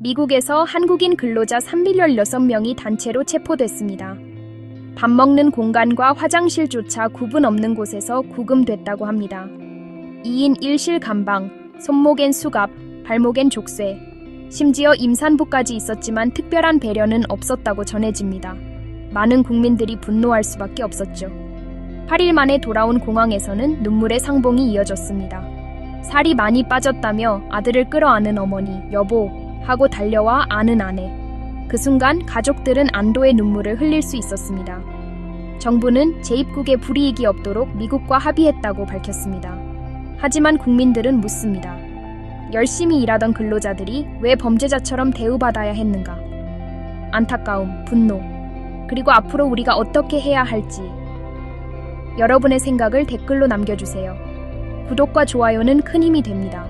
미국에서 한국인 근로자 316명이 단체로 체포됐습니다. 밥 먹는 공간과 화장실조차 구분 없는 곳에서 구금됐다고 합니다. 2인 1실 감방, 손목엔 수갑, 발목엔 족쇄, 심지어 임산부까지 있었지만 특별한 배려는 없었다고 전해집니다. 많은 국민들이 분노할 수밖에 없었죠. 8일 만에 돌아온 공항에서는 눈물의 상봉이 이어졌습니다. 살이 많이 빠졌다며 아들을 끌어안은 어머니, 여보, 하고 달려와 아는 아내. 그 순간 가족들은 안도의 눈물을 흘릴 수 있었습니다. 정부는 재입국에 불이익이 없도록 미국과 합의했다고 밝혔습니다. 하지만 국민들은 묻습니다. 열심히 일하던 근로자들이 왜 범죄자처럼 대우받아야 했는가? 안타까움, 분노, 그리고 앞으로 우리가 어떻게 해야 할지. 여러분의 생각을 댓글로 남겨주세요. 구독과 좋아요는 큰 힘이 됩니다.